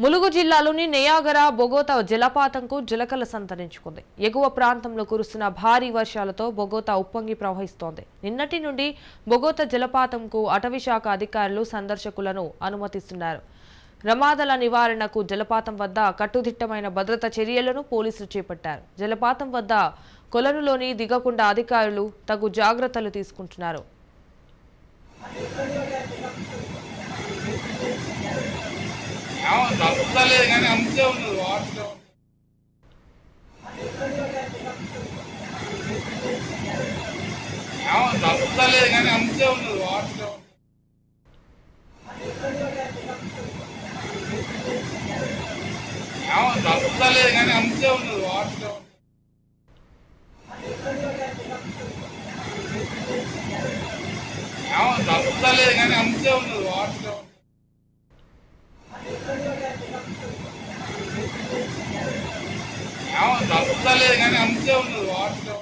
ములుగు జిల్లాలోని నెయాగరా బొగోతా జలపాతంకు జలకల సంతరించుకుంది. ఎగువ ప్రాంతంలో కురుస్తున్న భారీ వర్షాలతో బొగోతా ఉప్పొంగి ప్రవహిస్తోంది. నిన్నటి నుండి బొగోతా జలపాతంకు అటవీశాఖ అధికారులు సందర్శకులను అనుమతిస్తున్నారు. ప్రమాదాల నివారణకు జలపాతం వద్ద కట్టుదిట్టమైన భద్రతా చర్యలను పోలీసులు చేపట్టారు. జలపాతం వద్ద కొలనులోని దిగకుండా అధికారులు తగు జాగ్రత్తలు తీసుకుంటున్నారు. ఏమో కానీ అంతే ఉన్నది వాటిలో ఏమో కానీ అంతే ఉన్నది వాటిలో ఏమో కానీ అంతే ఉన్నది వాటర్ ఏమో కానీ అంతే ఉన్నది వాటర్ తప్పలేదు కానీ అంతే ఉన్నది వాటర్